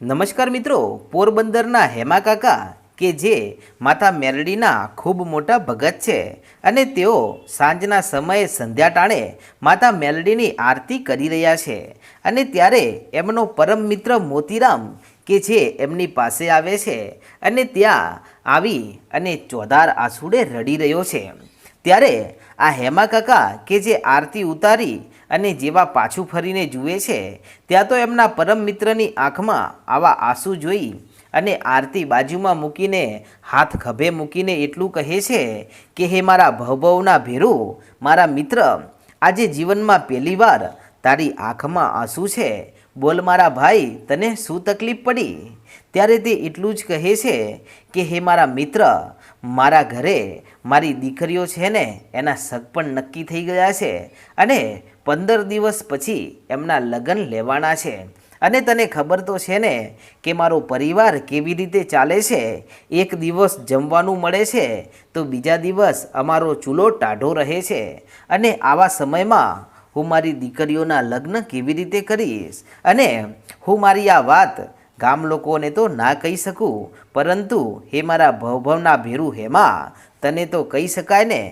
નમસ્કાર મિત્રો, પોરબંદરના હેમા કાકા, કે જે માતા મેરડીના ખૂબ મોટા ભગત છે અને તેઓ સાંજના સમયે સંધ્યા ટાણે માતા મેરડીની આરતી કરી રહ્યા છે અને ત્યારે એમનો પરમ મિત્ર મોતીરામ, કે જે એમની પાસે આવે છે અને ત્યાં આવી અને ચોધાર આસુડે રડી રહ્યો છે. ત્યારે આ હેમા કાકા, કે જે આરતી ઉતારી અને જેવા પાછું ફરીને જુએ છે, ત્યાં તો એમના પરમ મિત્રની આંખમાં આવા આંસુ જોઈ અને આરતી બાજુમાં મૂકીને હાથ ખભે મૂકીને એટલું કહે છે કે, હે મારા ભવભવના ભેરું, મારા મિત્ર, આજે જીવનમાં પહેલીવાર તારી આંખમાં આંસુ છે. બોલ મારા ભાઈ, તને શું તકલીફ પડી? ત્યારે તે એટલું જ કહે છે કે, હે મારા મિત્ર, મારા ઘરે મારી દીકરીઓ છે ને, એના સગ પણ નક્કી થઈ ગયા છે અને પંદર દિવસ પછી એમના લગ્ન લેવાના છે. અને તને ખબર તો છે ને કે મારો પરિવાર કેવી રીતે ચાલે છે? એક દિવસ જમવાનું મળે છે, તો બીજા દિવસ અમારો ચૂલો ટાઢો રહે છે. અને આવા સમયમાં હું મારી દીકરીઓના લગ્ન કેવી રીતે કરીશ? અને હું મારી આ વાત ગામ લોકોને તો ના કહી શકું, પરંતુ હે મારા ભવભવના ભેરું હેમા, તને તો કહી શકાય ને?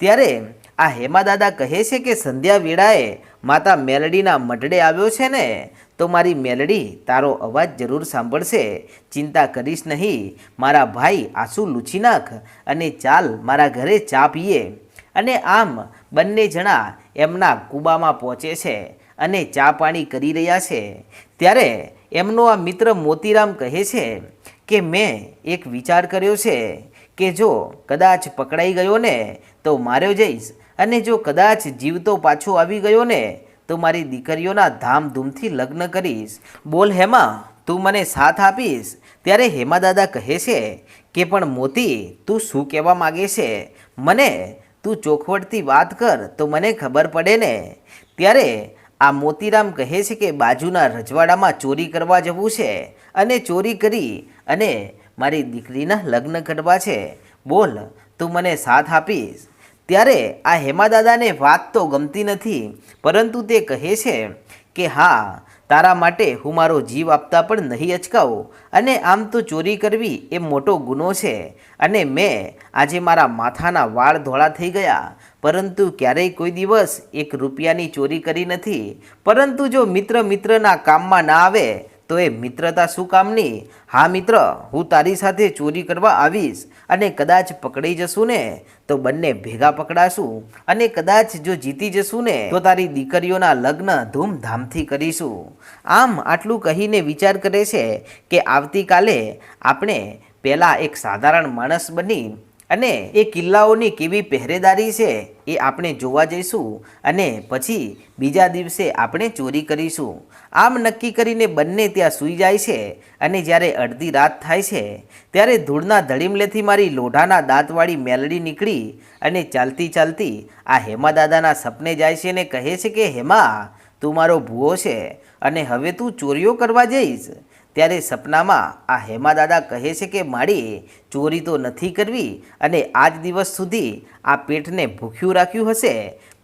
ત્યારે આ હેમા દાદા કહે છે કે સંધ્યા વેળાએ માતા મેલડીના મઢડે આવ્યો છે ને, તો મારી મેલડી, તારો અવાજ જરૂર સાંભળશે. ચિંતા કરીશ નહીં. મારા ભાઈ આંસુ લૂછી નાખ અને ચાલ મારા ઘરે ચા પીએ. અને આમ બંને જણા એમના કૂબામાં પહોંચે છે અને ચા પાણી કરી રહ્યા છે. ત્યારે એમનો આ મિત્ર મોતીરામ કહે છે કે મેં એક વિચાર કર્યો છે કે જો કદાચ પકડાઈ ગયો ને, તો માર્યો જઈશ. અને જો કદાચ જીવતો પાછો આવી ગયો ને, તો મારી દીકરીઓના ધામધૂમથી લગ્ન કરીશ. બોલ હેમા, તું મને સાથ આપીશ. ત્યારે હેમા દાદા કહે છે કે, પણ મોતી, તું શું કહેવા માગે છે? મને, તું ચોખવટથી વાત કર, તો મને ખબર પડે ને. ત્યારે આ મોતીરામ કહે છે કે, બાજુના રજવાડામાં ચોરી કરવા જવું છે અને ચોરી કરી અને મારી દીકરીના લગ્ન કરવા છે. બોલ, તું મને સાથ આપીશ. ત્યારે આ હેમાદાદાને વાત તો ગમતી નથી, પરંતુ તે કહે છે કે, હા, તારા માટે હું મારો જીવ આપતા પણ નહીં અચકાવું, અને આમ તો ચોરી કરવી એ મોટો ગુનો છે, અને મેં આજે મારા માથાના વાળ ધોળા થઈ ગયા, પરંતુ ક્યારેય કોઈ દિવસ એક રૂપિયાની ચોરી કરી નથી, પરંતુ જો મિત્ર મિત્રના કામમાં ના આવે તો એ મિત્રતા શું કામની? હા મિત્ર, હું તારી સાથે ચોરી કરવા આવીશ અને કદાચ પકડાઈ જશું ને તો બંને ભેગા પકડાશું અને કદાચ જો જીતી જશું ને તો તારી દીકરીઓના લગ્ન ધૂમધામથી કરીશું. આમ આટલું કહીને વિચાર કરે છે કે આવતીકાલે આપણે પહેલાં એક સાધારણ માણસ બની અને એ કિલ્લાઓની કેવી પહેરેદારી છે એ આપણે જોવા જઈશું અને પછી બીજા દિવસે આપણે ચોરી કરીશું. આમ નક્કી કરીને બંને ત્યાં સૂઈ જાય છે અને જ્યારે અડધી રાત થાય છે, ત્યારે ધૂળના ધડીમલેથી મારી લોઢાના દાંતવાળી મેલડી નીકળી અને ચાલતી ચાલતી આ હેમા દાદાના સપને જાય છે અને કહે છે કે, હેમા, તું મારો ભૂવો છે અને હવે તું ચોરીઓ કરવા જઈશ. ત્યારે સપનામાં આ હેમા દાદા કહે છે કે માળીએ ચોરી તો નથી કરવી અને આજ દિવસ સુધી આ પેટને ભૂખ્યું રાખ્યું હશે.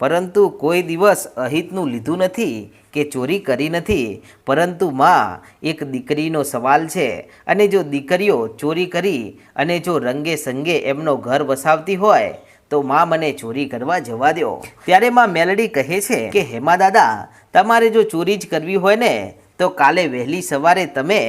પરંતુ કોઈ દિવસ અહિતનું લીધું નથી કે ચોરી કરી નથી. પરંતુ માં એક દીકરીનો સવાલ છે અને જો દીકરીઓ ચોરી કરી અને જો રંગે સંગે એમનો ઘર વસાવતી હોય, તો માં મને ચોરી કરવા જવા દો ત્યારે માં મેલડી કહે છે કે, હેમા દાદા, તમારે જો ચોરી જ કરવી હોય ને તો કાલે વહેલી સવારે તમે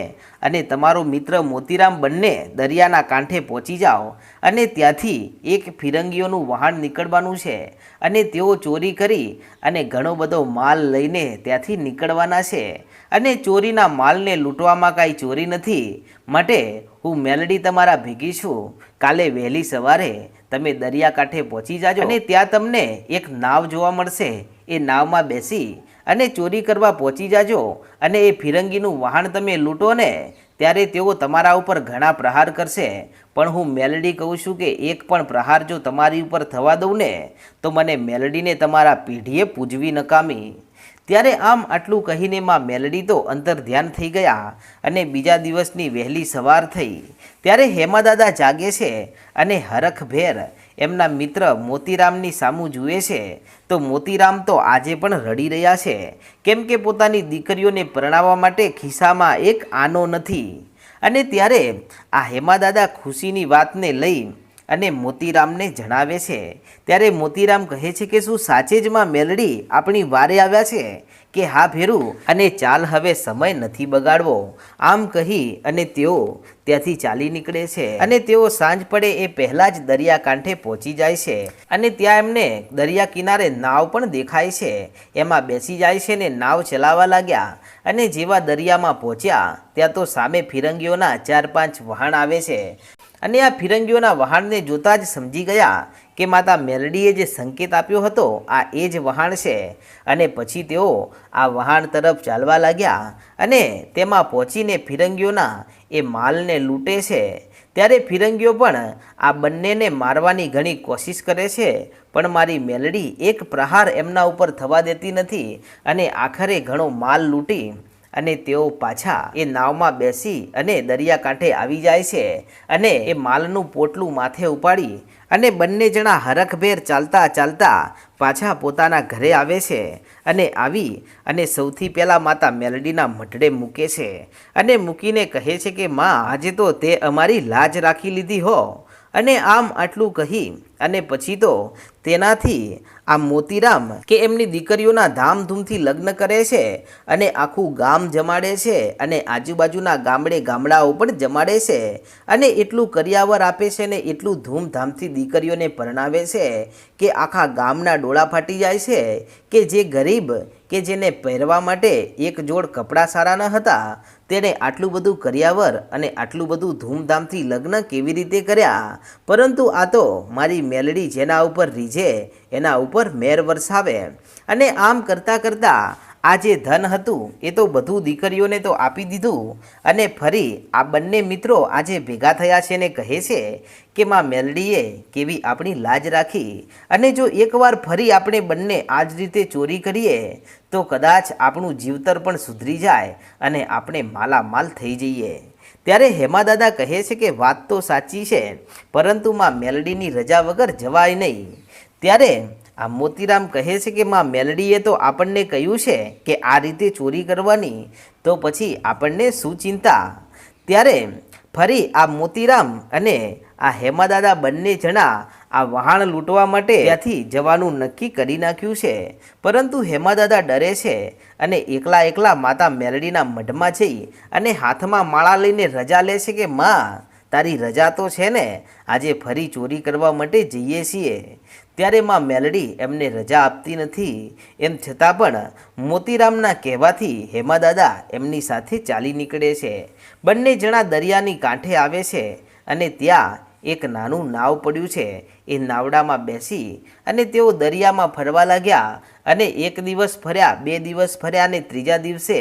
અને તમારો મિત્ર મોતીરામ બંને દરિયાના કાંઠે પહોંચી જાઓ અને ત્યાંથી એક ફિરંગીઓનું વહાણ નીકળવાનું છે અને તેઓ ચોરી કરી અને ઘણો બધો માલ લઈને ત્યાંથી નીકળવાના છે અને ચોરીના માલને લૂંટવામાં કાંઈ ચોરી નથી. માટે હું મેલડી તમારા ભેગી છું. કાલે વહેલી સવારે તમે દરિયાકાંઠે પહોંચી જાજો અને ત્યાં તમને એક નાવ જોવા મળશે. એ નાવમાં બેસી અને ચોરી કરવા પહોંચી જાજો અને એ ફિરંગીનું વાહન તમે લૂંટો ને, ત્યારે તેઓ તમારા ઉપર ઘણા પ્રહાર કરશે. પણ હું મેલડી કહું છું કે એક પણ પ્રહાર જો તમારી ઉપર થવા દઉં ને, તો મને મેલડીને તમારા પીઢીએ પૂજવી નકામી. ત્યારે આમ આટલું કહીને માં મેલડી તો અંતર ધ્યાન થઈ ગયા અને બીજા દિવસની વહેલી સવાર થઈ. ત્યારે હેમાદાદા જાગે છે અને હરખભેર એમના મિત્ર મોતીરામની સામું જુએ છે, તો મોતીરામ તો આજે પણ રડી રહ્યા છે, કેમ કે પોતાની દીકરીઓને પરણાવવા માટે ખિસ્સામાં એક આનો નથી. અને ત્યારે આ હેમાદાદા ખુશીની વાતને લઈ અને મોતીરામને જણાવે છે. ત્યારે મોતીરામ કહે છે કે શું સાચે જ માં મેલડી આપણી વારે આવ્યા છે? કે હા ભેરું, અને ચાલ હવે સમય નથી બગાડવો. આમ કહી અને તેઓ ત્યાંથી ચાલી નીકળે છે. અને તેઓ સાંજ પડે એ પહેલાં જ દરિયા કાંઠે પહોંચી જાય છે. અને ત્યાં એમને દરિયા કિનારે નાવ પણ દેખાય છે. એમાં બેસી જાય છે ને નાવ ચલાવવા લાગ્યા. અને જેવા દરિયામાં પહોંચ્યા, ત્યાં તો સામે ફિરંગીઓના ચાર પાંચ વહાણ આવે છે. અને આ ફિરંગીઓના વહાણને જોતા જ સમજી ગયા કે માતા મેલડીએ જે સંકેત આપ્યો હતો, આ એ જ વહાણ છે. અને પછી તેઓ આ વહાણ તરફ ચાલવા લાગ્યા અને તેમાં પહોંચીને ફિરંગીઓના એ માલને લૂંટે છે. ત્યારે ફિરંગીઓ પણ આ બંનેને મારવાની ઘણી કોશિશ કરે છે, પણ મારી મેલડી એક પ્રહાર એમના ઉપર થવા દેતી નથી અને આખરે ઘણો માલ લૂંટી અને તેઓ પાછા એ નાવમાં બેસી અને દરિયાકાંઠે આવી જાય છે અને એ માલનું પોટલું માથે ઉપાડી અને બંને જણા હરખભેર ચાલતા ચાલતા પાછા પોતાના ઘરે આવે છે અને આવી અને સૌથી પહેલાં માતા મેલડીના મઢડે મૂકે છે અને મૂકીને કહે છે કે, માં, આજે તો તે અમારી લાજ રાખી લીધી હો. અને આમ આટલું કહી અને પછી તો તેનાથી આ મોતીરામ કે એમની દીકરીઓના ધામધૂમથી લગ્ન કરે છે અને આખું ગામ જમાડે છે અને આજુબાજુના ગામડે ગામડાઓ પણ જમાડે છે અને એટલું કરિયાવર આપે છે ને એટલું ધૂમધામથી દીકરીઓને પરણાવે છે કે આખા ગામના ડોળા ફાટી જાય છે કે જે ગરીબ કે જેને પહેરવા માટે એક જોડ કપડાં સારા ન હતા તેણે આટલું બધું કર્યાવર અને આટલું બધું ધૂમધામથી લગ્ન કેવી રીતે કર્યા? પરંતુ આ તો મારી મેલડી જેના ઉપર રીઝે, એના ઉપર મેર વરસાવે. અને આમ કરતાં કરતાં આ જે ધન હતું, એ તો બધું દીકરીઓને તો આપી દીધું. અને ફરી આ બંને મિત્રો આજે ભેગા થયા છે ને કહે છે કે, માં મેલડીએ કેવી આપણી લાજ રાખી. અને જો એકવાર ફરી આપણે બંને આ જ રીતે ચોરી કરીએ, તો કદાચ આપણું જીવતર પણ સુધરી જાય અને આપણે માલામાલ થઈ જઈએ. ત્યારે હેમાદાદા કહે છે કે વાત તો સાચી છે, પરંતુ માં મેલડીની રજા વગર જવાય નહીં. ત્યારે આ મોતીરામ કહે છે કે માં મેલડીએ તો આપણને કહ્યું છે કે આ રીતે ચોરી કરવાની, તો પછી આપણને શું ચિંતા? ત્યારે ફરી આ મોતીરામ અને આ હેમાદાદા બંને જણા આ વહાણ લૂંટવા માટે ત્યાંથી જવાનું નક્કી કરી નાખ્યું છે. પરંતુ હેમાદાદા ડરે છે અને એકલા એકલા માતા મેલડીના મઢમાં જઈ અને હાથમાં માળા લઈને રજા લે છે કે માં, તારી રજા તો છે ને, આજે ફરી ચોરી કરવા માટે જઈએ છીએ. ત્યારે માં મેલડી એમને રજા આપતી નથી. એમ છતાં પણ મોતીરામના કહેવાથી હેમાદાદા એમની સાથે ચાલી નીકળે છે. બંને જણા દરિયાની કાંઠે આવે છે અને ત્યાં એક નાનું નાવ પડ્યું છે. એ નાવડામાં બેસી અને તેઓ દરિયામાં ફરવા લાગ્યા અને એક દિવસ ફર્યા, બે દિવસ ફર્યા અને ત્રીજા દિવસે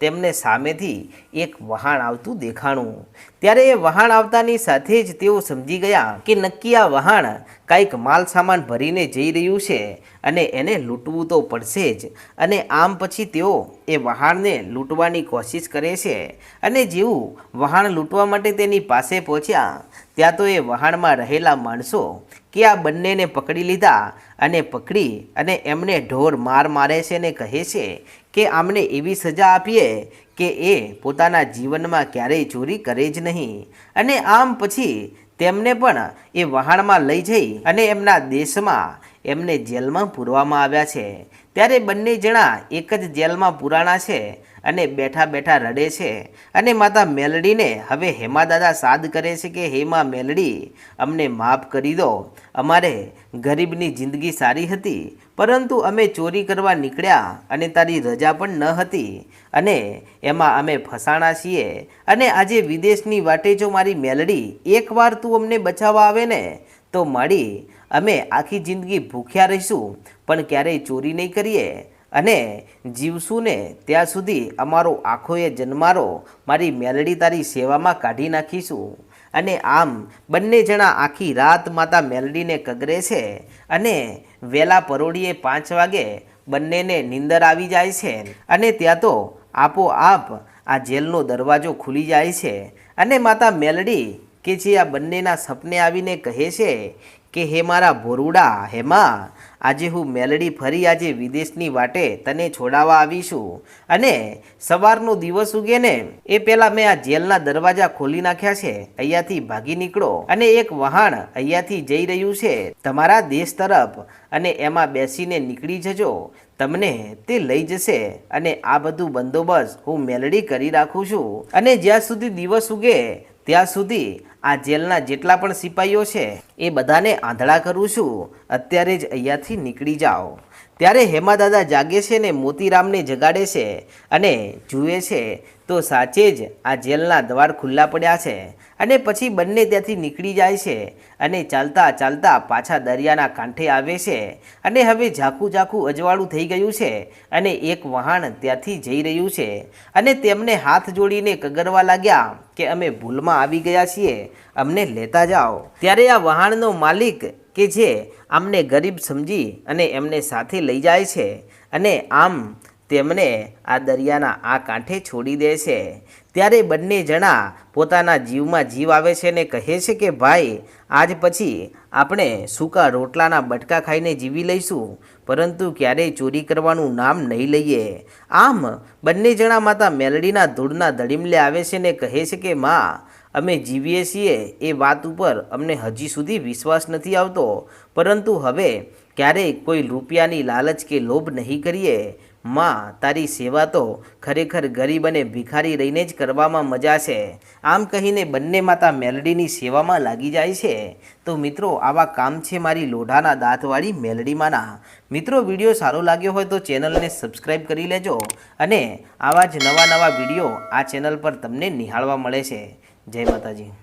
તેમને સામેથી એક વહાણ આવતું દેખાણું. ત્યારે એ વહાણ આવતાની સાથે જ તેઓ સમજી ગયા કે નક્કી આ વહાણ કાંઈક માલ સામાન ભરીને જઈ રહ્યું છે અને એને લૂંટવું તો પડશે જ. અને આમ પછી તેઓ એ વહાણને લૂંટવાની કોશિશ કરે છે. અને જેવું વહાણ લૂંટવા માટે તેની પાસે પહોંચ્યા, ત્યાં તો એ વહાણમાં રહેલા માણસો કે આ બંનેને પકડી લીધા અને પકડી અને એમને ઢોર માર મારે છે ને કહે છે કે આમને એવી સજા આપીએ કે એ પોતાના જીવનમાં ક્યારેય ચોરી કરે જ નહીં. અને આમ પછી તેમને પણ એ વહાણમાં લઈ જઈ અને એમના દેશમાં એમને જેલમાં પૂરવામાં આવ્યા છે. ત્યારે બંને જણા એક જ જેલમાં પુરાણા છે. અને બેઠા બેઠા રડે છે. અને માતા મેલડીને હવે હેમાદાદા સાદ કરે છે કે, હેમા મેલડી, અમને માફ કરી દો. અમારે ગરીબની જિંદગી સારી હતી, પરંતુ અમે ચોરી કરવા નીકળ્યા અને તારી રજા પણ ન હતી. અને એમાં અમે ફસાણા છીએ. અને આજે વિદેશની વાટે જો મારી મેલડી એકવાર તું અમને બચાવવા આવે ને, તો માડી અમે આખી જિંદગી ભૂખ્યા રહીશું. પણ ક્યારેય ચોરી નહીં કરીએ. અને જીવશું ને? ત્યાં સુધી અમારો આખોએ જન્મારો. મારી મેલડી તારી સેવામાં કાઢી નાખીશું. અને આમ બંને જણા આખી રાત માતા મેલડીને કગરે છે અને વેલા પરોળીએ પાંચ વાગે બંનેને નીંદર આવી જાય છે. અને ત્યાં તો આપોઆપ આ જેલનો દરવાજો ખુલી જાય છે. અને માતા મેલડી કે જે આ બંનેના સપને આવીને કહે છે કે હે મારા ભોરુડા હેમાં આજે હું મેલડી ફરી આજે વિદેશની વાટે તને છોડાવવા આવીશું. અને સવારનો દિવસ ઉગે ને એ પહેલાં મેં આ જેલના દરવાજા ખોલી નાખ્યા છે, અહીંયાથી ભાગી નીકળો. અને એક વહાણ અહીંયાથી જઈ રહ્યું છે, તમારા દેશ તરફ, અને એમાં બેસીને નીકળી જજો. તમને તે લઈ જશે, અને આ બધું બંદોબસ્ત હું મેલડી કરી રાખું છું. અને જ્યાં સુધી દિવસ ઉગે ત્યાં સુધી આ જેલના જેટલા પણ સિપાહીઓ છે, એ બધાને આંધળા કરું છું. અત્યારે જ અહીંયાથી નીકળી જાઓ. ત્યારે હેમાદાદા જાગે છે ને મોતીરામને જગાડે છે અને જુએ છે, તો સાચે જ આ જેલના દ્વાર ખુલ્લા પડ્યા છે અને પછી બંને ત્યાંથી નીકળી જાય છે અને ચાલતા ચાલતા પાછા દરિયાના કાંઠે આવે છે અને હવે ઝાખું ઝાખું અજવાળું થઈ ગયું છે અને એક વહાણ ત્યાંથી જઈ રહ્યું છે અને તેમને હાથ જોડીને કગરવા લાગ્યા કે અમે ભૂલમાં આવી ગયા છીએ, અમને લેતા જાઓ. ત્યારે આ વહાણનો માલિક કે જે આમને ગરીબ સમજી અને એમને સાથે લઈ જાય છે અને આમ તેમને આ દરિયાના આ કાંઠે છોડી દે છે. ત્યારે બંને જણા પોતાના જીવમાં જીવ આવે છે ને કહે છે કે, ભાઈ, આજ પછી આપણે સૂકા રોટલાના બટકા ખાઈને જીવી લઈશું, પરંતુ ક્યારેય ચોરી કરવાનું નામ નહીં લઈએ. આમ બંને જણા માતા મેલડીના ધૂળના ધડીમલે આવે છે ને કહે છે કે, માં અમે જીવીએ છીએ એ વાત ઉપર અમને હજી સુધી વિશ્વાસ નથી આવતો. પરંતુ હવે ક્યારેય કોઈ રૂપિયાની લાલચ કે લોભ નહીં કરીએ. માં, તારી સેવા તો ખરેખર ગરીબ અને ભિખારી રહીને જ કરવામાં મજા છે. આમ કહીને બંને માતા મેલડીની સેવામાં લાગી જાય છે. તો મિત્રો, આવા કામ છે મારી લોઢાના દાંતવાળી મેલડીમાંના. મિત્રો, વીડિયો સારો લાગ્યો હોય તો ચેનલને સબસ્ક્રાઈબ કરી લેજો. અને આવા જ નવા નવા વીડિયો આ ચેનલ પર તમને નિહાળવા મળે છે. જય માતાજી.